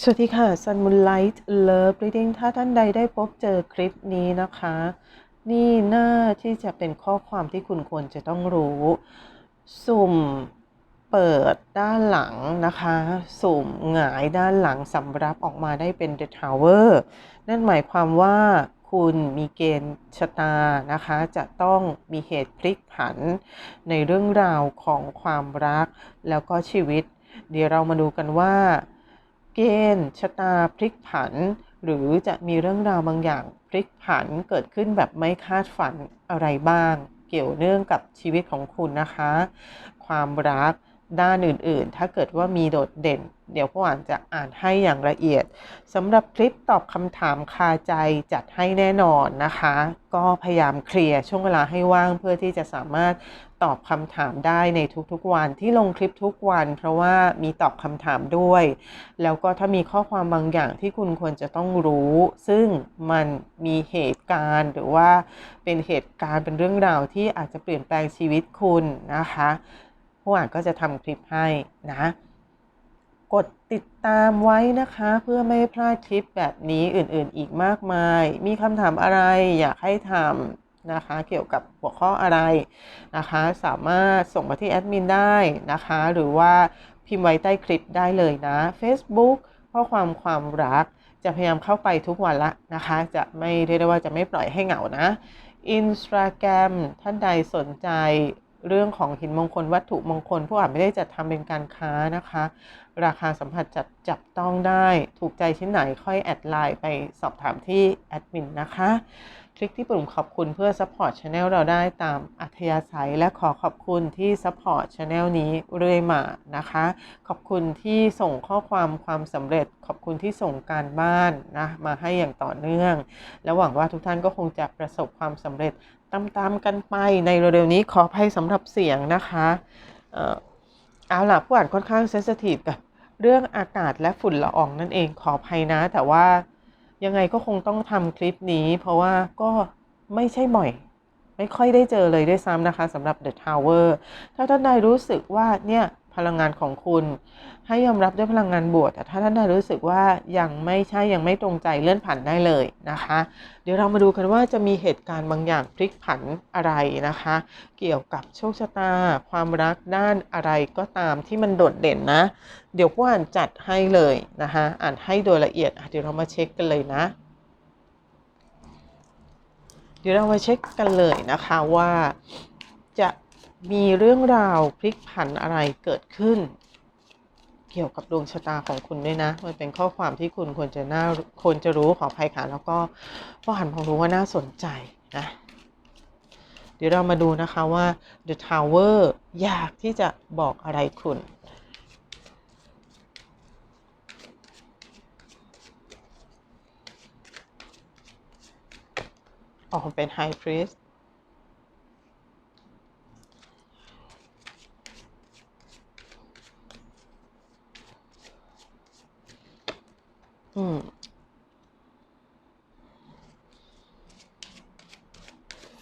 สวัสดีค่ะ Sun Moonlight Love Reading ถ้าท่านใดได้พบเจอคลิปนี้นะคะ นี่น่าที่จะเป็นข้อความที่คุณควรจะต้องรู้ สุ่มเปิดด้านหลังนะคะ สุ่มหงายด้านหลังสำรับออกมาได้เป็น The Tower นั่นหมายความว่าคุณมีเกณฑ์ชะตานะคะ จะต้องมีเหตุพลิกผันในเรื่องราวของความรักแล้วก็ชีวิต เดี๋ยวเรามาดูกันว่า เกณฑ์ชะตาพลิกผัน หรือจะมีเรื่องราวบางอย่างพลิกผันเกิดขึ้นแบบไม่คาดฝันอะไรบ้าง เกี่ยวเนื่องกับชีวิตของคุณนะคะ ความรักด้านอื่นๆ ถ้าเกิดว่ามีโดดเด่น เดี๋ยวผู้อ่านจะอ่านให้อย่างละเอียดสำหรับคลิปตอบคำถามคาใจจัดให้แน่นอนนะคะ ก็พยายามเคลียร์ช่วงเวลาให้ว่างเพื่อที่จะสามารถ ตอบคำถามได้ในทุกๆวันที่ลงคลิปทุกวัน เพราะว่ามีตอบคำถามด้วย แล้วก็ถ้ามีข้อความบางอย่างที่คุณควรจะต้องรู้ ซึ่งมันมีเหตุการณ์หรือว่าเป็นเหตุการณ์เป็นเรื่องราวที่อาจจะเปลี่ยนแปลงชีวิตคุณนะคะผู้อ่านก็จะทำคลิปให้นะกดติดตามไว้นะคะ เพื่อไม่พลาดคลิปแบบนี้อื่นๆอีกมากมาย มีคำถามอะไรอยากให้ทำ นะคะ เกี่ยวกับหัวข้ออะไรนะคะ สามารถส่งมาที่แอดมินได้นะคะ หรือว่าพิมพ์ไว้ใต้คลิปได้เลยนะ Facebook ข้อความความรักจะพยายามเข้าไปทุกวันละนะคะ จะไม่เรียกได้ว่าจะไม่ปล่อยให้เหงานะ Instagram ท่านใดสนใจเรื่องของหินมงคลวัตถุมงคล ผู้อ่านไม่ได้จัดทำเป็นการค้านะคะ ราคาสัมผัสจัดจับต้องได้ ถูกใจชิ้นไหนค่อยแอดไลน์ไปสอบถามที่แอดมินนะคะ คลิกที่ปุ่มขอบคุณเพื่อซัพพอร์ตช anel เราได้ตามอัธยาศัย และขอขอบคุณที่ซัพพอร์ตช anel นี้เรื่อยมานะคะ ขอบคุณที่ส่งข้อความความสำเร็จ ขอบคุณที่ส่งการบ้านนะมาให้อย่างต่อเนื่อง และหวังว่าทุกท่านก็คงจะประสบความสำเร็จตามๆกันไปในเร็วๆนี้ขออภัยสำหรับเสียงนะคะเอ่อเอาล่ะผู้อ่านค่อนข้างเซนซิทีฟกับเรื่องอากาศและฝุ่นละอองนั่นเองขออภัยนะแต่ว่า ยังไงก็คงต้องทำคลิปนี้ เพราะว่าก็ไม่ใช่บ่อย ไม่ค่อยได้เจอเลยด้วยซ้ำนะคะสำหรับ The Tower ถ้าท่านใดรู้สึกว่าเนี่ย พลังงานของคุณ ให้ยอมรับด้วยพลังงานบวกแต่ถ้าท่านใดรู้สึกว่ายังไม่ใช่ยังไม่ตรงใจเลื่อนผ่านได้เลยนะคะ เดี๋ยวเรามาดูกันว่าจะมีเหตุการณ์บางอย่างพลิกผันอะไรนะคะ เกี่ยวกับโชคชะตา ความรักด้านอะไรก็ตามที่มันโดดเด่นนะ เดี๋ยวผู้อ่านจัดให้เลยนะคะอ่านให้โดยละเอียดเดี๋ยวเรามาเช็คกันเลยนะเดี๋ยวเรามาเช็คกันเลยนะคะว่า มีเรื่องราวพลิกผันอะไรเกิดขึ้น เกี่ยวกับดวงชะตาของคุณด้วยนะ มันเป็นข้อความที่คุณควรจะน่าควรจะรู้ขออภัยค่ะแล้วก็พอหันพอรู้ว่าน่าสนใจนะเดี๋ยวเรามาดูนะคะว่า The Tower อยากที่จะบอกอะไรคุณ ออกเป็น High Priest อืม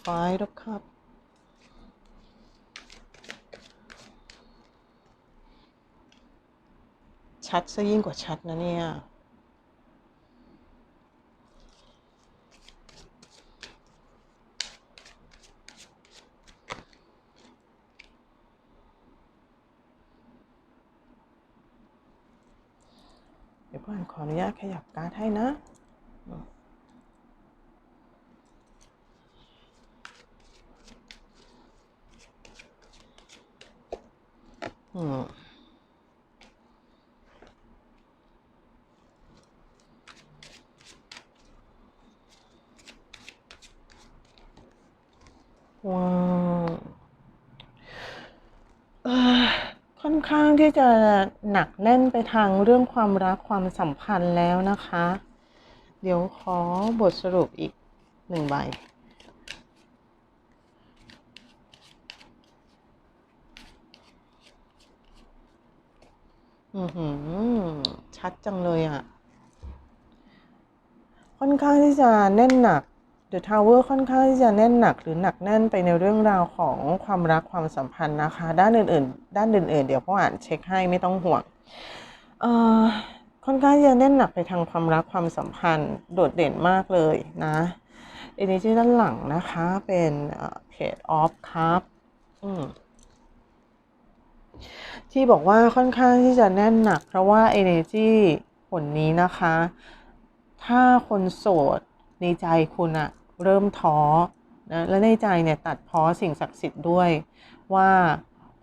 Five of Cups ชัดซะยิ่งกว่าชัดนะเนี่ย เดี๋ยวพ่อนขออนุญาตขยับการ์ดให้นะอืม ว้าวเอ่อค่อน ข้างที่จะหนักแน่นไปทางเรื่องความรักความสัมพันธ์แล้วนะคะ เดี๋ยวขอบทสรุปอีกหนึ่งใบอือหือ ชัดจังเลยอะ ค่อนข้างที่จะแน่นหนัก The Tower ค่อนข้างที่จะแน่นหนักหรือหนักแน่นไปในเรื่องราวของความรักความสัมพันธ์นะคะ ด้านอื่นๆ ด้านอื่นๆ เดี๋ยวพ่ออ่านเช็คให้ไม่ต้องห่วงค่อนข้างจะแน่นหนักไปทางความรักความสัมพันธ์โดดเด่นมากเลยนะ energy ด้านหลังนะคะเป็นเพจ of cup อืมที่บอกว่าค่อนข้างที่จะแน่นหนัก เพราะว่า energy ผลนี้นะคะ ถ้าคนโสดในใจคุณอะ เริ่มท้อนะและในใจเนี่ยตัดพ้อสิ่งศักดิ์สิทธิ์ด้วย ว่า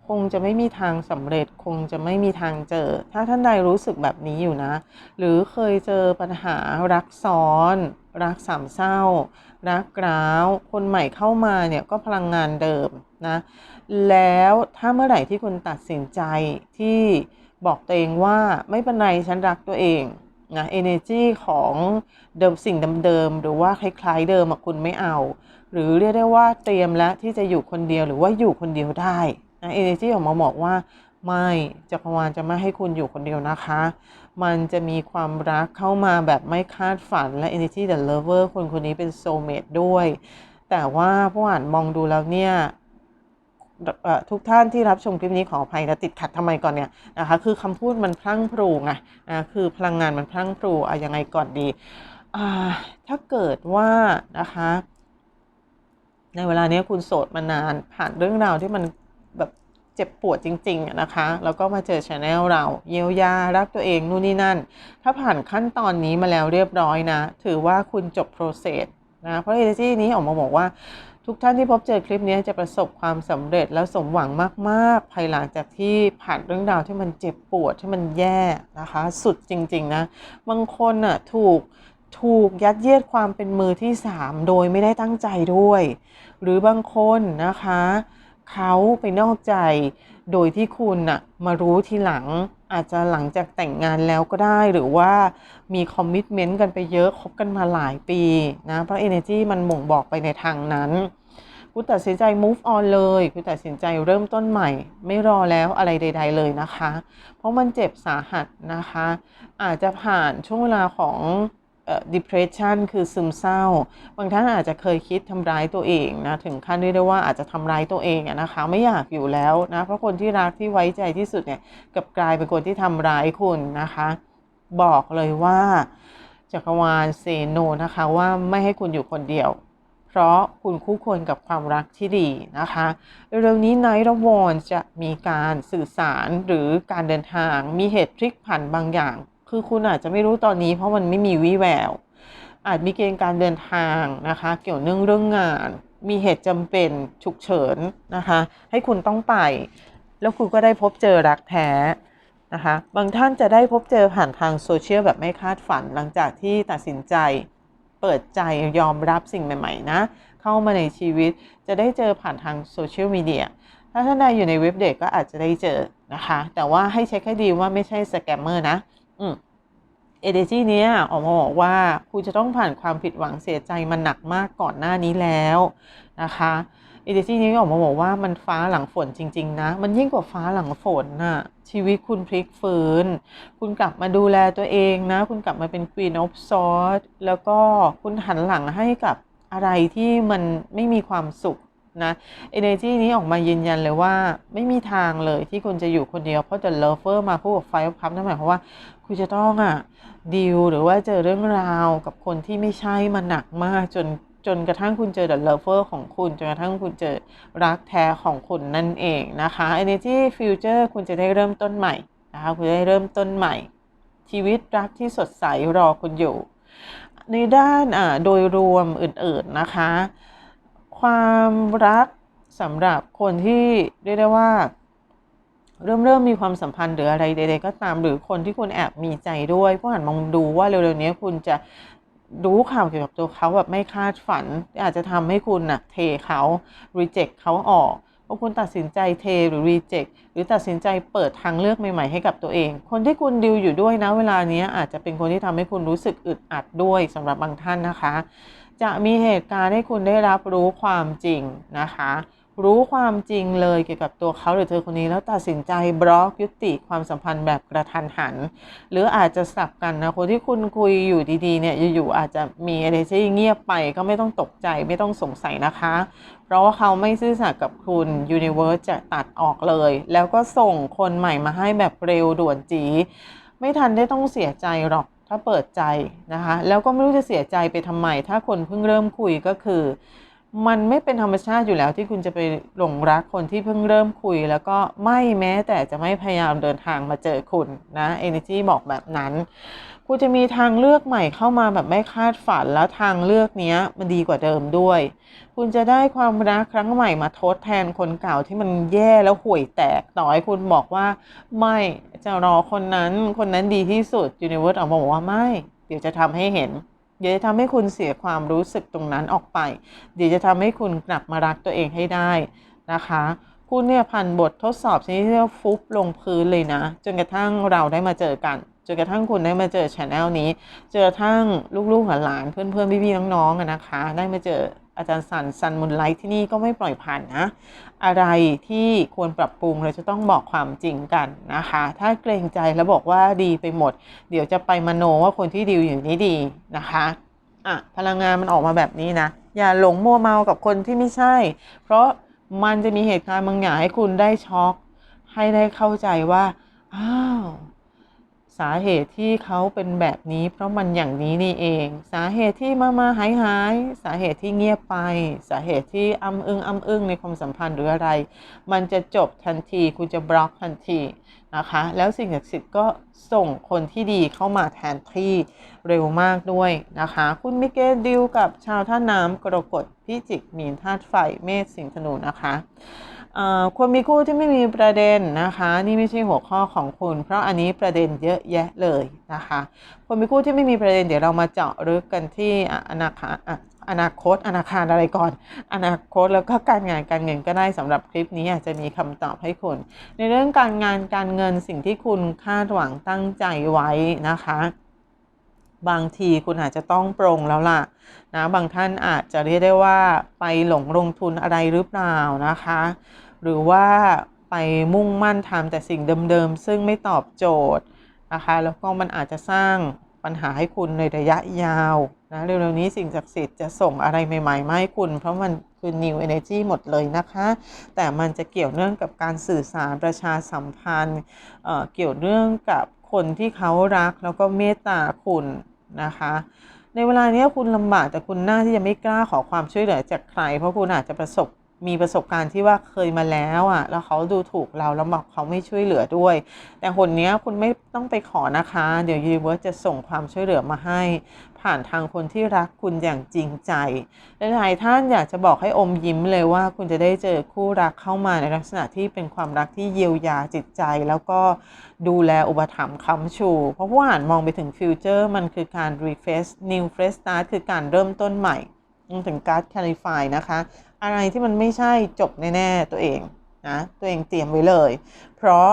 คงจะไม่มีทางสำเร็จคงจะไม่มีทางเจอ ถ้าท่านใดรู้สึกแบบนี้อยู่นะ หรือเคยเจอปัญหารักซ้อน รักสามเศร้า รักร้าว คนใหม่เข้ามาเนี่ยก็พลังงานเดิมนะ แล้วถ้าเมื่อไหร่ที่คุณตัดสินใจที่บอกตัวเองว่าไม่เป็นไรฉันรักตัวเอง นะ energy ของเดิมสิ่งเดิมๆหรือว่าคล้ายๆเดิมคุณไม่เอา หรือเรียกได้ว่าเตรียมแล้วที่จะอยู่คนเดียวหรือว่าอยู่คนเดียวได้นะ energy ออกมาบอกว่าไม่จักรวาลจะไม่ให้คุณอยู่คนเดียวนะคะ มันจะมีความรักเข้ามาแบบไม่คาดฝันและ energy the lover คนคนนี้เป็น soulmate ด้วย แต่ว่าผู้อ่านมองดูแล้วเนี่ย ทุกท่านที่รับชมคลิปนี้ขออภัยนะติดขัดทำไมก่อนเนี่ยนะคะคือคำพูดมันพลั่งพรูไงนะคือพลังงานมันพลั่งพรูอะยังไงก่อนดีถ้าเกิดว่านะคะในเวลานี้คุณโสดมานานผ่านเรื่องราวที่มันแบบเจ็บปวดจริงๆนะคะ แล้วก็มาเจอชาแนลเราเยียวยารักตัวเองนู่นนี่นั่น ถ้าผ่านขั้นตอนนี้มาแล้วเรียบร้อยนะ ถือว่าคุณจบโปรเซส นะเพราะเอเจนซี่นี้ออกมาบอกว่าทุกท่านที่พบเจอคลิปนี้จะประสบความสำเร็จและสมหวังมาก ๆ ภายหลังจากที่ผ่านเรื่องราวที่มันเจ็บปวดที่มันแย่นะคะ สุดจริง ๆ นะ บางคนอะถูกถูกยัดเยียดความเป็นมือที่ 3 โดยไม่ได้ตั้งใจด้วย หรือบางคนนะคะ เขาไปนอกใจ โดยที่คุณน่ะมารู้ทีหลังอาจจะหลังจากแต่งงานแล้วก็ได้หรือว่ามีคอมมิชเมนต์กันไปเยอะคบกันมาหลายปีนะเพราะ Energy มันบ่งบอกไปในทางนั้นคุณตัดสินใจ move on เลยคุณตัดสินใจเริ่มต้นใหม่ ไม่รอแล้วอะไรใด ๆ เลยนะคะ เพราะมันเจ็บสาหัสนะคะ อาจจะผ่านช่วงเวลาของ depression คือซึมเศร้า บางท่านอาจจะเคยคิดทำร้ายตัวเองนะ ถึงขั้นเรียกได้ว่าอาจจะทำร้ายตัวเองนะคะ ไม่อยากอยู่แล้วนะ เพราะคนที่รักที่ไว้ใจที่สุดเนี่ยกับกลายเป็นคนที่ทำร้ายคุณนะคะ บอกเลยว่าจักรวาลเซโนนะคะว่าไม่ให้คุณอยู่คนเดียวเพราะคุณคู่ควรกับความรักที่ดีนะคะ เร็วนี้ไนท์ระวอนจะมีการสื่อสารหรือการเดินทาง มีเหตุพลิกผันบางอย่าง คือคุณอาจจะไม่รู้ตอนนี้เพราะมันไม่มีวิแวว อาจมีเกณฑ์การเดินทางนะคะ เกี่ยวเนื่องเรื่องงาน มีเหตุจำเป็นฉุกเฉินนะคะ ให้คุณต้องไป แล้วคุณก็ได้พบเจอรักแท้นะคะ บางท่านจะได้พบเจอผ่านทางโซเชียลแบบไม่คาดฝันหลังจากที่ตัดสินใจเปิดใจยอมรับสิ่งใหม่ๆนะ เข้ามาในชีวิตจะได้เจอผ่านทางโซเชียลมีเดียถ้าท่านใดอยู่ในเว็บเด็กก็อาจจะได้เจอนะคะ แต่ว่าให้เช็คให้ดีว่าไม่ใช่สแกมเมอร์นะ เอเดจีเนี้ยออกมาบอกว่าคุณจะต้องผ่านความผิดหวังเสียใจมันหนักมากก่อนหน้านี้แล้วนะคะเอเดจีนี้ออกมาบอกว่ามันฟ้าหลังฝนจริง ๆ นะ มันยิ่งกว่าฟ้าหลังฝนน่ะ ชีวิตคุณพลิกฟื้น คุณกลับมาดูแลตัวเองนะ คุณกลับมาเป็น Queen of Swords แล้วก็คุณหันหลังให้กับอะไรที่มันไม่มีความสุขนะ energy นี้ออกมายืนยันเลยว่าไม่มีทางเลยที่คุณจะอยู่คนเดียว เพราะจะ lover มาคู่กับ five of cups นั่นหมายความว่า คุณจะต้องอะดีลหรือว่าเจอเรื่องราวกับคนที่ไม่ใช่มาหนักมากจนจนกระทั่งคุณเจอ the lover ของคุณ จนกระทั่งคุณเจอรักแท้ของคุณนั่นเองนะคะ energy future คุณจะได้เริ่มต้นใหม่นะคะคุณได้เริ่มต้นใหม่ ชีวิตรักที่สดใสรอคุณอยู่ ในด้านอ่าโดยรวมอื่นๆนะคะ ความรักสำหรับคนที่เรียกได้ว่า เริ่มเริ่มมีความสัมพันธ์หรืออะไรใดๆก็ตามหรือคนที่คุณแอบมีใจด้วยผู้อ่านมองดูว่าเร็วๆนี้คุณจะรู้ข่าวเกี่ยวกับตัวเขาแบบไม่คาดฝัน อาจจะทำให้คุณนะ่ะเทเขา reject เขาออกเพราะคุณตัดสินใจเทหรือ reject หรือตัดสินใจเปิดทางเลือกใหม่ๆให้กับตัวเอง คนที่คุณดิวอยู่ด้วยนะเวลานี้อาจจะเป็นคนที่ทำให้คุณรู้สึกอึดอัดด้วยสำหรับบางท่านนะคะ จะมีเหตุการณ์ให้คุณได้รับรู้ความจริงนะคะ รู้ความจริงเลยเกี่ยวกับตัวเขาหรือเธอคนนี้ แล้วตัดสินใจบล็อกยุติความสัมพันธ์แบบกระทันหัน หรืออาจจะสับกันนะคนที่คุณคุยอยู่ดีๆเนี่ยอยู่ๆอาจจะมีอะไรที่เงียบไปก็ไม่ต้องตกใจไม่ต้องสงสัยนะคะ เพราะว่าเขาไม่ซื่อสัตย์กับคุณ Universe จะตัดออกเลย แล้วก็ส่งคนใหม่มาให้แบบเร็วด่วนจีไม่ทันได้ต้องเสียใจหรอกถ้าเปิดใจนะคะ แล้วก็ไม่รู้จะเสียใจไปทำไมถ้าคนเพิ่งเริ่มคุยก็คือ มันไม่เป็นธรรมชาติอยู่แล้วที่คุณจะไปหลงรักคนที่เพิ่งเริ่มคุย แล้วก็ไม่แม้แต่จะไม่พยายามเดินทางมาเจอคุณนะ Energy บอกแบบนั้น คุณจะมีทางเลือกใหม่เข้ามาแบบไม่คาดฝันแล้วทางเลือกนี้มันดีกว่าเดิมด้วย คุณจะได้ความรักครั้งใหม่มาทดแทนคนเก่าที่มันแย่แล้วห่วยแตกต่อให้คุณบอกว่า ไม่จะรอคนนั้นคนนั้นดีที่สุด Universe ออกมาบอกว่าไม่ เดี๋ยวจะทำให้เห็น เดี๋ยวจะทำให้คุณเสียความรู้สึกตรงนั้นออกไป เดี๋ยวจะทำให้คุณกลับมารักตัวเองให้ได้นะคะคุณเนี่ยผ่านบททดสอบชนิดที่เราฟุบลงพื้นเลยนะ จนกระทั่งเราได้มาเจอกัน จนกระทั่งคุณได้มาเจอชาแนลนี้ เจอทั้งลูกๆหลานเพื่อนๆพี่ๆน้องๆนะคะ ได้มาเจอ อาจารย์สันซันมุนไลท์ที่นี่ก็ไม่ปล่อยผ่านนะ อะไรที่ควรปรับปรุงเราจะต้องบอกความจริงกันนะคะ ถ้าเกรงใจแล้วบอกว่าดีไปหมด เดี๋ยวจะไปมโนว่าคนที่ดีอยู่นี้ดีนะคะอะพลังงานมันออกมาแบบนี้นะ อย่าหลงมัวเมากับคนที่ไม่ใช่ เพราะมันจะมีเหตุการณ์บางอย่างให้คุณได้ช็อก ให้ได้เข้าใจว่า อ้าว สาเหตุที่เขาเป็นแบบนี้ เพราะมันอย่างนี้นี่เอง สาเหตุที่มามาหายหายสาเหตุที่เงียบไป สาเหตุที่อ้ำอึ้งอ้ำอึ้งในความสัมพันธ์หรืออะไร มันจะจบทันทีคุณจะบล็อกทันทีนะคะ แล้วสิ่งศักดิ์สิทธิ์ก็ส่งคนที่ดีเข้ามาแทนที่เร็วมากด้วยนะคะ คุณมิเกลดิวกับชาวท่าน้ำกรกฎพิจิกมีนธาตุไฟเมษสิงห์ธนูนะคะ ควรมีคู่ที่ไม่มีประเด็นนะคะ นี่ไม่ใช่หัวข้อของคุณ เพราะอันนี้ประเด็นเยอะแยะเลยนะคะควรมีคู่ที่ไม่มีประเด็น เดี๋ยวเรามาเจาะลึกกันที่อนาคาอนาคตอนาคารอะไรก่อน อนาคตแล้วก็การงานการเงินก็ได้สำหรับคลิปนี้อาจจะมีคำตอบให้คุณ ในเรื่องการงานการเงินสิ่งที่คุณคาดหวังตั้งใจไว้นะคะ บางทีคุณอาจจะต้องปรงแล้วล่ะนะบางท่านอาจจะเรียกได้ว่าไปหลงลงทุนอะไรหรือเปล่านะคะ หรือว่าไปมุ่งมั่นทำแต่สิ่งเดิมๆ ซึ่งไม่ตอบโจทย์นะคะแล้วก็มันอาจจะสร้างปัญหาให้คุณในระยะยาวนะเร็วๆนี้สิ่งศักดิ์สิทธิ์จะส่งอะไรใหม่ๆมาให้คุณ เพราะมันคือ new energy หมดเลยนะคะ แต่มันจะเกี่ยวเนื่องกับการสื่อสารประชาสัมพันธ์เเกี่ยวเนื่องกับคนที่เขารักแล้วก็เมตตาคุณ นะคะ ในเวลานี้คุณลำบากแต่คุณน่าที่จะไม่กล้าขอความช่วยเหลือจากใคร เพราะคุณอาจจะประสบ มีประสบการณ์ที่ว่าเคยมาแล้วอะ แล้วเขาดูถูกเราแล้วบอกเขาไม่ช่วยเหลือด้วย แต่คนนี้คุณไม่ต้องไปขอนะคะ เดี๋ยวยูนิเวิร์สจะส่งความช่วยเหลือมาให้ ผ่านทางคนที่รักคุณอย่างจริงใจหลายท่านอยากจะบอกให้อมยิ้มเลยว่าคุณจะได้เจอคู่รักเข้ามาในลักษณะที่เป็นความรักที่เยียวยาจิตใจ แล้วก็ดูแลอุปถัมภ์ค้ำชู เพราะว่าอ่านมองไปถึงฟิวเจอร์มันคือการ refresh new fresh start คือการเริ่มต้นใหม่ถึงการ์ด clarify นะคะ อะไรที่มันไม่ใช่จบแน่ๆตัวเองนะตัวเองเตรียมไว้เลย เพราะ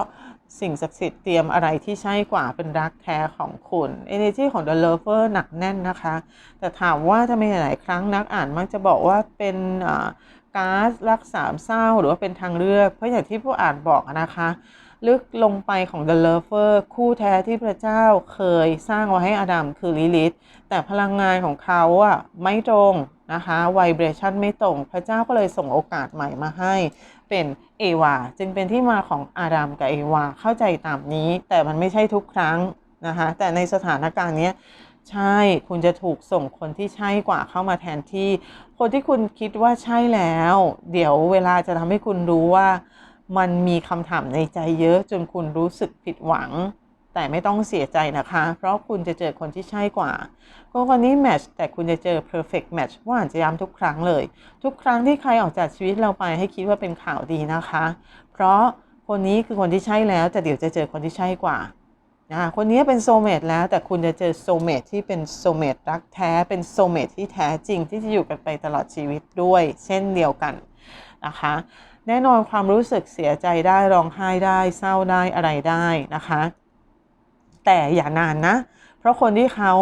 สิ่งศักดิ์สิทธิ์เตรียมอะไรที่ใช่กว่าเป็นรักแท้ของคุณ energy ของ the lover หนักแน่นนะคะ แต่ถามว่าทำไมหลายครั้งนักอ่านมักจะบอกว่าเป็นก๊าซรักสามเศร้าหรือว่าเป็นทางเลือก เพราะอย่างที่ผู้อ่านบอกนะคะ ลึกลงไปของ The Lover คู่แท้ที่พระเจ้าเคยสร้างไว้ให้อดัมคือลิลิธแต่พลังงานของเขาอะไม่ตรง นะคะไวเบรชันไม่ตรง พระเจ้าก็เลยส่งโอกาสใหม่มาให้ เป็นเอวาจึงเป็นที่มาของอาดัมกับเอวาเข้าใจตามนี้ แต่มันไม่ใช่ทุกครั้งนะคะแต่ในสถานการณ์นี้ใช่คุณจะถูกส่งคนที่ใช่กว่าเข้ามาแทนที่ คนที่คุณคิดว่าใช่แล้ว เดี๋ยวเวลาจะทำให้คุณรู้ว่า มันมีคำถามในใจเยอะจนคุณรู้สึกผิดหวัง แต่ไม่ต้องเสียใจนะคะ เพราะคุณจะเจอคนที่ใช่กว่าคนคนนี้แมทช์แต่คุณจะเจอ perfect match ว่าอาจจะย้ำทุกครั้งเลย ทุกครั้งที่ใครออกจากชีวิตเราไปให้คิดว่าเป็นข่าวดีนะคะ เพราะคนนี้คือคนที่ใช่แล้วแต่เดี๋ยวจะเจอคนที่ใช่กว่านะคนนี้เป็นโซเมตแล้วแต่คุณจะเจอโซเมตที่เป็นโซเมตรักแท้เป็นโซเมตที่แท้จริงที่จะอยู่กันไปตลอดชีวิตด้วย เช่นเดียวกันนะคะ แน่นอนความรู้สึกเสียใจได้ร้องไห้ได้เศร้าได้อะไรได้นะคะ แต่อย่านานนะ เพราะคนที่เขา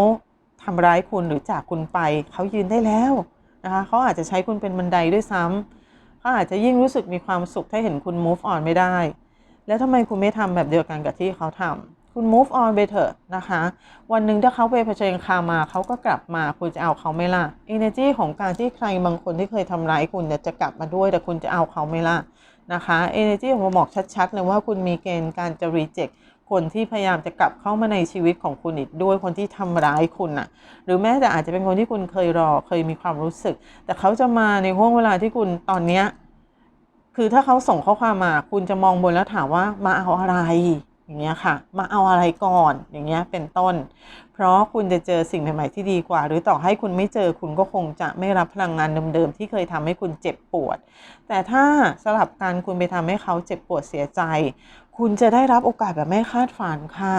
ทำร้ายคุณหรือจากคุณไป เขายืนได้แล้วนะคะเขาอาจจะใช้คุณเป็นบันไดด้วยซ้ำเขาอาจจะยิ่งรู้สึกมีความสุขถ้าเห็นคุณ move on ไม่ได้ แล้วทำไมคุณไม่ทำแบบเดียวกันกับที่เขาทำคุณ move on ไปเถอะนะคะ วันหนึ่งถ้าเขาไปเผชิญคามาเขาก็กลับมาคุณจะเอาเขาไม่ล่ะ energy ของการที่ใครบางคนที่เคยทำร้ายคุณจะกลับมาด้วย แต่คุณจะเอาเขาไม่ล่ะนะคะ energy ผมบอกชัดๆเลยว่าคุณมีเกณฑ์การจะ reject คนที่พยายามจะกลับเข้ามาในชีวิตของคุณอีกด้วยคนที่ทำร้ายคุณน่ะ หรือแม้แต่อาจจะเป็นคนที่คุณเคยรอเคยมีความรู้สึก แต่เขาจะมาในห่วงเวลาที่คุณตอนเนี้ยคือถ้าเขาส่งข้อความมา คุณจะมองบนแล้วถามว่ามาเอาอะไรอย่างเงี้ยค่ะ มาเอาอะไรก่อน อย่างเงี้ยเป็นต้น เพราะคุณจะเจอสิ่งใหม่ๆที่ดีกว่า หรือต่อให้คุณไม่เจอคุณก็คงจะไม่รับพลังงานเดิมๆที่เคยทำให้คุณเจ็บปวด แต่ถ้าสลับกันคุณไปทำให้เขาเจ็บปวดเสียใจ คุณจะได้รับโอกาสแบบไม่คาดฝันค่ะ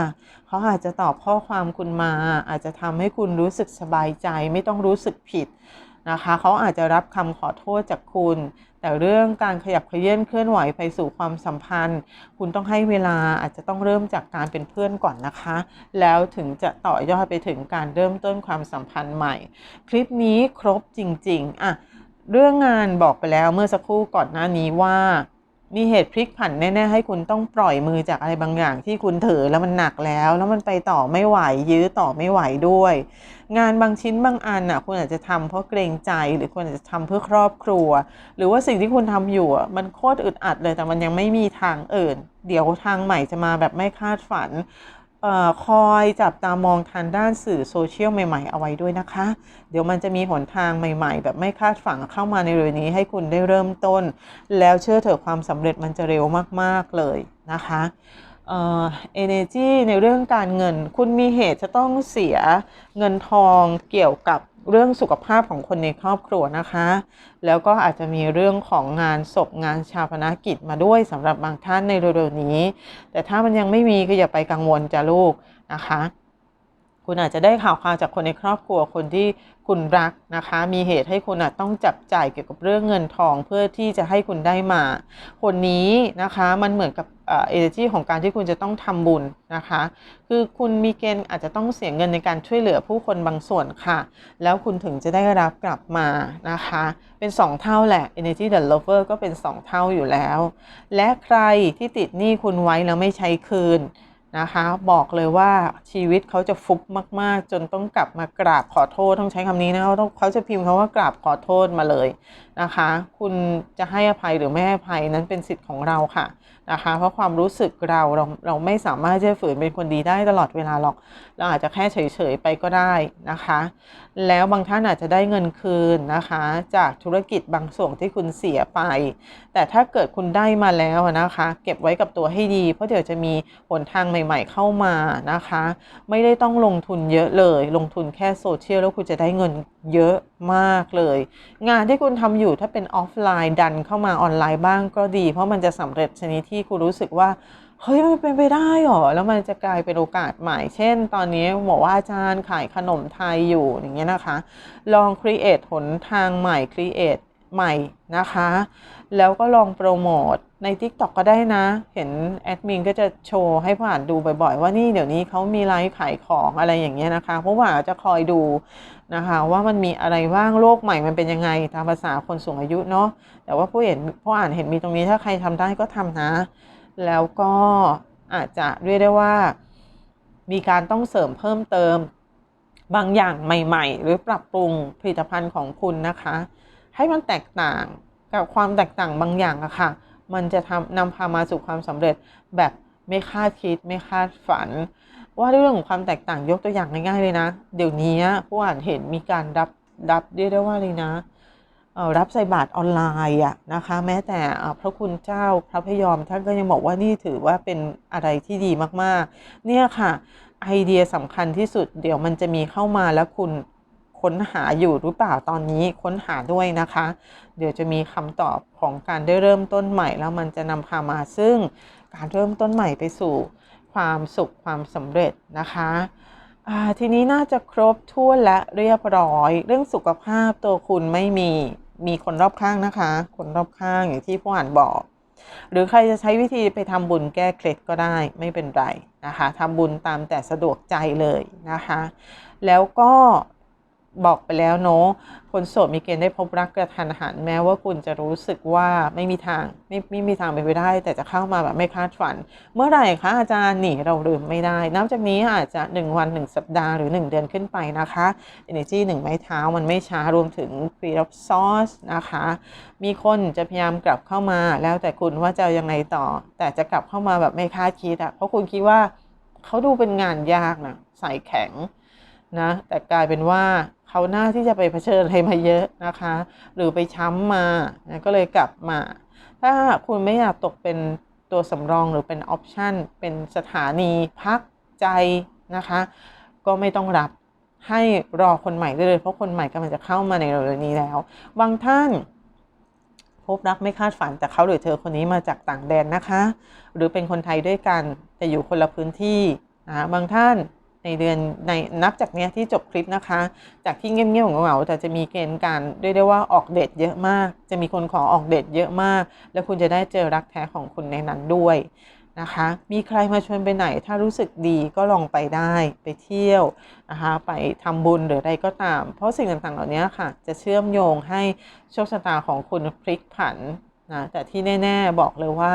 เขาอาจจะตอบข้อความคุณมา อาจจะทำให้คุณรู้สึกสบายใจ ไม่ต้องรู้สึกผิดนะคะ เขาอาจจะรับคำขอโทษจากคุณ แต่เรื่องการขยับเขยื่อนเคลื่อนไหวไปสู่ความสัมพันธ์ คุณต้องให้เวลาอาจจะต้องเริ่มจากการเป็นเพื่อนก่อนนะคะ แล้วถึงจะต่อยอดไปถึงการเริ่มต้นความสัมพันธ์ใหม่ คลิปนี้ครบจริง ๆ อะ เรื่องงานบอกไปแล้วเมื่อสักครู่ก่อนหน้านี้ว่า มีเหตุพลิกผันแน่ๆให้คุณต้องปล่อยมือจากอะไรบางอย่างที่คุณถือแล้วมันหนักแล้ว แล้วมันไปต่อไม่ไหวยื้อต่อไม่ไหวด้วย งานบางชิ้นบางอันน่ะคุณอาจจะทำเพราะเกรงใจหรือคุณอาจจะทำเพื่อครอบครัว หรือว่าสิ่งที่คุณทำอยู่อะมันโคตรอึดอัดเลยแต่มันยังไม่มีทางอื่น เดี๋ยวทางใหม่จะมาแบบไม่คาดฝัน คอยจับตามองทางด้านสื่อโซเชียลใหม่ ๆ เอาไว้ด้วยนะคะ เดี๋ยวมันจะมีหนทางใหม่ ๆ แบบไม่คาดฝันเข้ามาในเร็วนี้ให้คุณได้เริ่มต้น แล้วเชื่อเถอะความสำเร็จมันจะเร็วมากๆเลยนะคะเอเนจีในเรื่องการเงิน คุณมีเหตุจะต้องเสียเงินทองเกี่ยวกับ เรื่องสุขภาพของคนในครอบครัวนะคะ แล้วก็อาจจะมีเรื่องของงานศพงานชาปนกิจมาด้วยสำหรับบางท่านในเร็วๆนี้ แต่ถ้ามันยังไม่มีก็อย่าไปกังวลจ้ะลูกนะคะ คุณอาจจะได้ข่าวคราวจากคนในครอบครัวคนที่คุณรักนะคะ มีเหตุให้คุณอะต้องจับจ่ายเกี่ยวกับเรื่องเงินทองเพื่อที่จะให้คุณได้มา คนนี้นะคะมันเหมือนกับเอ่อ energy ของการที่คุณจะต้องทำบุญนะคะ คือคุณมีเกณฑ์อาจจะต้องเสียเงินในการช่วยเหลือผู้คนบางส่วนค่ะ แล้วคุณถึงจะได้รับกลับมานะคะ เป็น 2 เท่าแหละ energy the lover ก็เป็น 2 เท่าอยู่แล้ว และใครที่ติดหนี้คุณไว้แล้วไม่ใช้คืน นะคะ บอกเลยว่าชีวิตเขาจะฟุบมาก ๆ จนต้องกลับมากราบขอโทษต้องใช้คำนี้นะเขาต้องเขาจะพิมพ์คาว่ากราบขอโทษมาเลย นะคะ คุณจะให้อภัยหรือไม่ให้อภัยนั้นเป็นสิทธิ์ของเราค่ะนะคะ เพราะความรู้สึกเราเราเราไม่สามารถจะฝืนเป็นคนดีได้ตลอดเวลาหรอก เราอาจจะแค่เฉยๆไปก็ได้นะคะ แล้วบางท่านอาจจะได้เงินคืนนะคะ จากธุรกิจบางส่วนที่คุณเสียไป แต่ถ้าเกิดคุณได้มาแล้วนะคะ เก็บไว้กับตัวให้ดี เพราะเดี๋ยวจะมีหนทางใหม่ ๆ เข้ามานะคะ ไม่ได้ต้องลงทุนเยอะเลย ลงทุนแค่โซเชียลแล้วคุณจะได้เงินเยอะมากเลย งานที่คุณทำอยู่ถ้าเป็นออฟไลน์ดันเข้ามาออนไลน์บ้างก็ดี เพราะมันจะสำเร็จชนิดที่คุณรู้สึกว่าเฮ้ยมันเป็นไปได้หรอ แล้วมันจะกลายเป็นโอกาสใหม่ เช่น ตอนนี้บอกว่าอาจารย์ขายขนมไทยอยู่อย่างเงี้ยนะคะ ลองครีเอทหนทางใหม่ครีเอท ใหม่นะคะ แล้วก็ลองโปรโมทใน TikTok ก็ได้นะ เห็นแอดมินก็จะโชว์ให้ผ่านดูบ่อยๆ ว่านี่เดี๋ยวนี้เขามีไลฟ์ขายของอะไรอย่างเงี้ยนะคะ เพราะว่าจะคอยดูนะคะ ว่ามันมีอะไรบ้างโลกใหม่มันเป็นยังไงตามภาษาคนสูงอายุเนาะแต่ว่าผู้เห็นผู้อ่านเห็นมีตรงนี้ถ้าใครทำได้ก็ทำนะ แล้วก็อาจจะเรียกได้ว่า มีการต้องเสริมเพิ่มเติมบางอย่างใหม่ ๆ หรือปรับปรุงผลิตภัณฑ์ของคุณนะคะ ให้มันแตกต่างกับความแตกต่างบางอย่างอะค่ะ มันจะทำนำพามาสู่ความสำเร็จแบบไม่คาดคิดไม่คาดฝัน ว่าเรื่องของความแตกต่างยกตัวอย่างง่ายๆเลยนะ เดี๋ยวนี้ผู้อ่านเห็นมีการรับรับเรียกได้ว่าเลยนะรับใส่บาตรออนไลน์อะนะคะ แม้แต่พระคุณเจ้าพระพยอมท่านก็ยังบอกว่านี่ถือว่าเป็นอะไรที่ดีมากๆ เนี่ยค่ะไอเดียสำคัญที่สุดเดี๋ยวมันจะมีเข้ามาแล้วคุณ ค้นหาอยู่หรือเปล่าตอนนี้ค้นหาด้วยนะคะ เดี๋ยวจะมีคำตอบของการได้เริ่มต้นใหม่ แล้วมันจะนำพามาซึ่งการเริ่มต้นใหม่ไปสู่ความสุขความสำเร็จนะคะทีนี้น่าจะครบถ้วนและเรียบร้อย เรื่องสุขภาพตัวคุณไม่มีมีคนรอบข้างนะคะ คนรอบข้างอย่างที่ผู้อ่านบอก หรือใครจะใช้วิธีไปทำบุญแก้เคล็ดก็ได้ไม่เป็นไรนะคะทำบุญตามแต่สะดวกใจเลยนะคะ แล้วก็ บอกไปแล้วเนาะคนโสดมีเกณฑ์ได้พบรักกระทันหันแม้ว่าคุณจะรู้สึกว่าไม่มีทางไม่ไม่มีทางไปไปได้ แต่จะเข้ามาแบบไม่คาดฝัน เมื่อไหร่คะอาจารย์หนีเราลืมไม่ได้ นับจากนี้อาจจะ 1 วัน 1 สัปดาห์หรือ 1 เดือนขึ้นไปนะคะ Energy 1 ไม้เท้ามันไม่ช้ารวมถึง Free of Source นะคะ มีคนจะพยายามกลับเข้ามา แล้วแต่คุณว่าจะยังไงต่อ แต่จะกลับเข้ามาแบบไม่คาดคิดอะเพราะคุณคิดว่าเขาดูเป็นงานยากนะสายแข็งนะแต่กลายเป็นว่า เขาหน้าที่จะไปเผชิญอะไรมาเยอะนะคะ หรือไปช้ำมานะก็เลยกลับมา ถ้าคุณไม่อยากตกเป็นตัวสำรองหรือเป็นออปชันเป็นสถานีพักใจนะคะ ก็ไม่ต้องรับให้รอคนใหม่ได้เลย เพราะคนใหม่กำลังจะเข้ามาในเร็วๆนี้แล้ว บางท่านพบรักไม่คาดฝันแต่เขาหรือเธอคนนี้มาจากต่างแดนนะคะ หรือเป็นคนไทยด้วยกันแต่อยู่คนละพื้นที่นะบางท่าน ในเดือนในนับจากเนี้ยที่จบคลิปนะคะ จากที่เงียบๆของเราแต่จะมีเกณฑ์การเรียกได้ว่าออกเดทเยอะมาก จะมีคนขอออกเดทเยอะมาก แล้วคุณจะได้เจอรักแท้ของคุณในนั้นด้วยนะคะ มีใครมาชวนไปไหน ถ้ารู้สึกดีก็ลองไปได้ไปเที่ยวนะคะไปทำบุญหรืออะไรก็ตาม เพราะสิ่งต่างๆเหล่านี้ค่ะ จะเชื่อมโยงให้โชคชะตาของคุณพลิกผันนะแต่ที่แน่ ๆบอกเลยว่า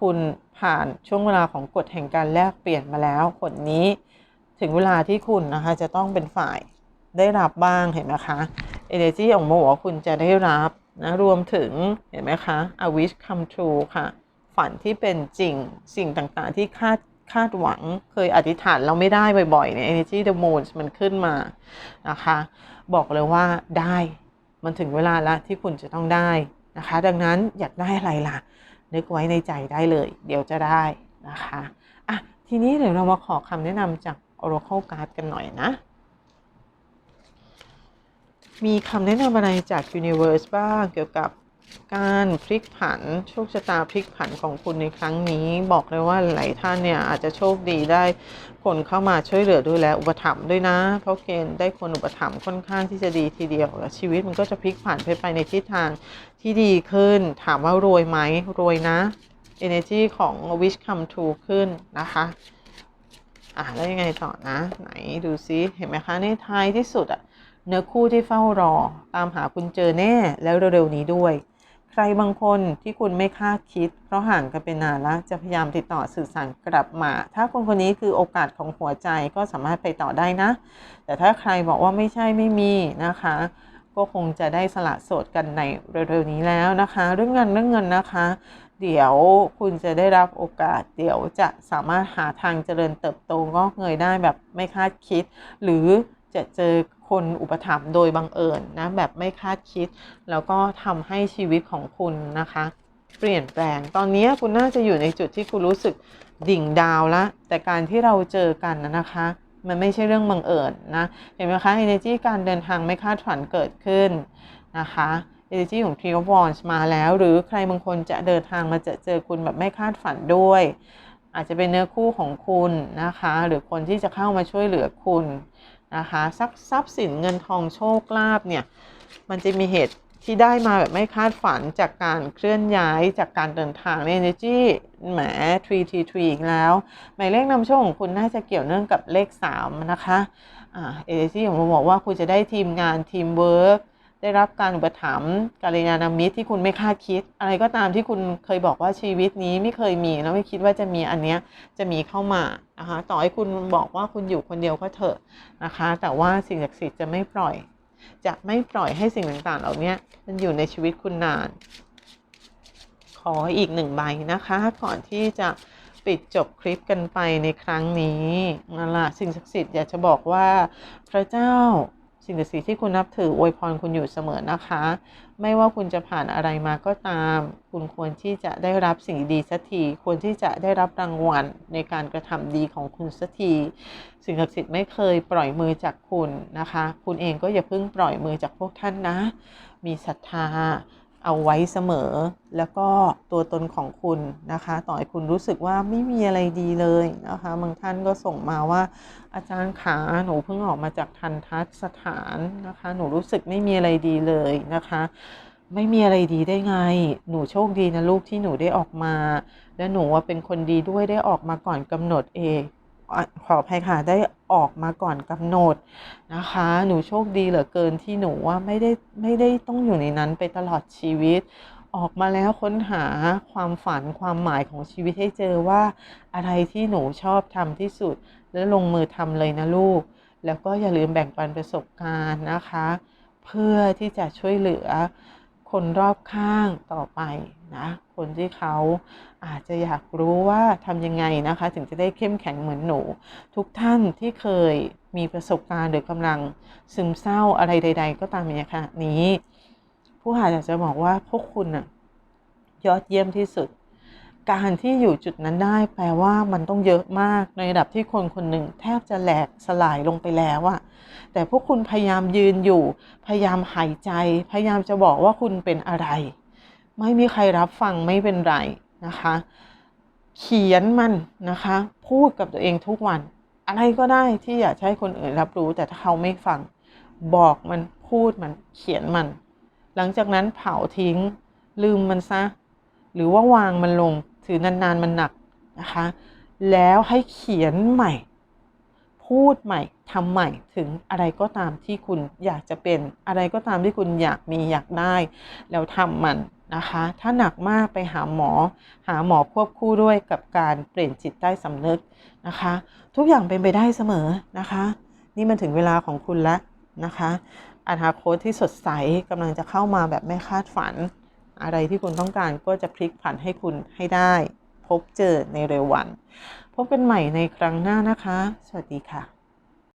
คุณผ่านช่วงเวลาของกฎแห่งการแลกเปลี่ยนมาแล้วผลนี้ ถึงเวลาที่คุณนะคะจะต้องเป็นฝ่ายได้รับบ้างเห็นไหมคะ energy ของโมบอกว่าคุณจะได้รับนะรวมถึงเห็นไหมคะ a wish come true ค่ะ ฝันที่เป็นจริงสิ่งต่างๆที่คาดคาดหวังเคยอธิษฐานเราไม่ได้บ่อยๆเนี่ย energy the moon มันขึ้นมานะคะ บอกเลยว่าได้มันถึงเวลาล้วที่คุณจะต้องได้นะคะ ดังนั้นอยากได้อะไรล่ะ นึกไว้ในใจได้เลย เดี๋ยวจะได้นะคะอะทีนี้เดี๋ยวเรามาขอคำแนะนำจาก Oracle Card กันหน่อยนะ มีคำแนะนำอะไรจาก Universe บ้างเกี่ยวกับการพลิกผันโชคชะตาพลิกผันของคุณในครั้งนี้ บอกเลยว่าหลายท่านเนี่ยอาจจะโชคดีได้คนเข้ามาช่วยเหลือดูแลอุปถัมภ์ด้วยนะ เพราะเกณฑ์ได้คนอุปถัมภ์ค่อนข้างที่จะดีทีเดียวแล้วชีวิตมันก็จะพลิกผันไปไปในทิศทางที่ดีขึ้น ถามว่ารวยไหมรวยนะ energy ของ wish come true ขึ้นนะคะ อะแล้วยังไงต่อนะ ไหนดูซิเห็นไหมคะในท้ายที่สุดอะเนื้อคู่ที่เฝ้ารอ ตามหาคุณเจอแน่แล้วเร็วๆนี้ด้วย ใครบางคนที่คุณไม่คาดคิด เพราะห่างกันไปนานแล้วจะพยายามติดต่อสื่อสารกลับมา ถ้าคนคนนี้คือโอกาสของหัวใจก็สามารถไปต่อได้นะ แต่ถ้าใครบอกว่าไม่ใช่ไม่มีนะคะก็คงจะได้สละโสดกันในเร็วๆนี้แล้วนะคะ เรื่องเงินเรื่องเงินนะคะ เดี๋ยวคุณจะได้รับโอกาส เดี๋ยวจะสามารถหาทางเจริญเติบโตงอกเงยได้แบบไม่คาดคิด หรือจะเจอคนอุปถัมภ์โดยบังเอิญนะแบบไม่คาดคิด แล้วก็ทำให้ชีวิตของคุณนะคะ เปลี่ยนแปลง ตอนนี้คุณน่าจะอยู่ในจุดที่คุณรู้สึกดิ่งดาวล้วแต่การที่เราเจอกันนะนะคะมันไม่ใช่เรื่องบังเอิญนะ เห็นไหมคะ energy การเดินทางไม่คาดฝันเกิดขึ้นนะคะ energy ของ Three of Wands มาแล้ว หรือใครบางคนจะเดินทางมาเจอเจอคุณแบบไม่คาดฝันด้วย อาจจะเป็นเนื้อคู่ของคุณนะคะ หรือคนที่จะเข้ามาช่วยเหลือคุณนะคะสักทรัพย์สินเงินทองโชคลาภเนี่ย มันจะมีเหตุที่ได้มาแบบไม่คาดฝันจากการเคลื่อนย้ายจากการเดินทางใน energy แหม3 t 3อีกแล้ว หมายเลขนำโชคของคุณน่าจะเกี่ยวเนื่องกับเลข 3 นะคะ อ่า energy ของผมบอกว่าคุณจะได้ทีมงานทีมเวิร์ก ได้รับการอุปถัมภ์การยานามิตรที่คุณไม่คาดคิด อะไรก็ตามที่คุณเคยบอกว่าชีวิตนี้ไม่เคยมีแล้วไม่คิดว่าจะมีอันเนี้ยจะมีเข้ามานะคะต่อให้คุณบอกว่าคุณอยู่คนเดียวก็เถอะนะคะ แต่ว่าสิ่งศักดิ์สิทธิ์จะไม่ปล่อย จะไม่ปล่อยให้สิ่งต่างๆ เหล่านี้มันอยู่ในชีวิตคุณนาน ขออีกหนึ่งใบนะคะ ก่อนที่จะปิดจบคลิปกันไปในครั้งนี้นั่นละสิ่งศักดิ์สิทธิ์อยากจะบอกว่าพระเจ้า สิ่งศักดิ์สิทธิ์ที่คุณนับถืออวยพรคุณอยู่เสมอนะคะ ไม่ว่าคุณจะผ่านอะไรมาก็ตาม คุณควรที่จะได้รับสิ่งดีสักทีควรที่จะได้รับรางวัลในการกระทำดีของคุณสักทีสิ่งศักดิ์สิทธิ์ไม่เคยปล่อยมือจากคุณนะคะ คุณเองก็อย่าเพิ่งปล่อยมือจากพวกท่านนะ มีศรัทธา เอาไว้เสมอ แล้วก็ตัวตนของคุณนะคะ ต่อให้คุณรู้สึกว่าไม่มีอะไรดีเลยนะคะบางท่านก็ส่งมาว่าอาจารย์ขาหนูเพิ่งออกมาจากทันทัศสถานนะคะ หนูรู้สึกไม่มีอะไรดีเลยนะคะ ไม่มีอะไรดีได้ไง หนูโชคดีนะลูกที่หนูได้ออกมา และหนูว่าเป็นคนดีด้วยได้ออกมาก่อนกำหนดเอง ขออภัยค่ะ ได้ออกมาก่อนกำหนดนะคะ หนูโชคดีเหลือเกินที่หนูว่าไม่ได้ไม่ได้ต้องอยู่ในนั้นไปตลอดชีวิต ออกมาแล้วค้นหาความฝันความหมายของชีวิตให้เจอว่าอะไรที่หนูชอบทำที่สุด แล้วลงมือทำเลยนะลูก แล้วก็อย่าลืมแบ่งปันประสบการณ์นะคะ เพื่อที่จะช่วยเหลือ คนรอบข้างต่อไปนะคนที่เขาอาจจะอยากรู้ว่าทำยังไงนะคะ ถึงจะได้เข้มแข็งเหมือนหนู ทุกท่านที่เคยมีประสบการณ์หรือกำลังซึมเศร้าอะไรใด ๆ ก็ตามในขณะนี้ ผู้หาอยากจะบอกว่าพวกคุณน่ะยอดเยี่ยมที่สุด การที่อยู่จุดนั้นได้แปลว่ามันต้องเยอะมากในระดับที่คนคนหนึ่งแทบจะแหลกสลายลงไปแล้วอะแต่พวกคุณพยายามยืนอยู่ พยายามหายใจ พยายามจะบอกว่าคุณเป็นอะไร ไม่มีใครรับฟังไม่เป็นไรนะคะ เขียนมันนะคะ พูดกับตัวเองทุกวัน อะไรก็ได้ที่อยากให้คนอื่นรับรู้แต่ถ้าเขาไม่ฟัง บอกมันพูดมันเขียนมัน หลังจากนั้นเผาทิ้ง ลืมมันซะ หรือว่าวางมันลง ถือนานๆมันหนักนะคะ แล้วให้เขียนใหม่ พูดใหม่ทำใหม่ถึงอะไรก็ตามที่คุณอยากจะเป็นอะไรก็ตามที่คุณอยากมีอยากได้ แล้วทำมันนะคะ ถ้าหนักมากไปหาหมอ หาหมอควบคู่ด้วยกับการเปลี่ยนจิตใต้สำนึกนะคะ ทุกอย่างเป็นไปได้เสมอนะคะ นี่มันถึงเวลาของคุณแล้วนะคะอนาคตที่สดใสกำลังจะเข้ามาแบบไม่คาดฝัน อะไรที่คุณต้องการก็จะพลิกผันให้คุณให้ได้ พบเจอในเร็ววัน พบกันใหม่ในครั้งหน้านะคะ สวัสดีค่ะ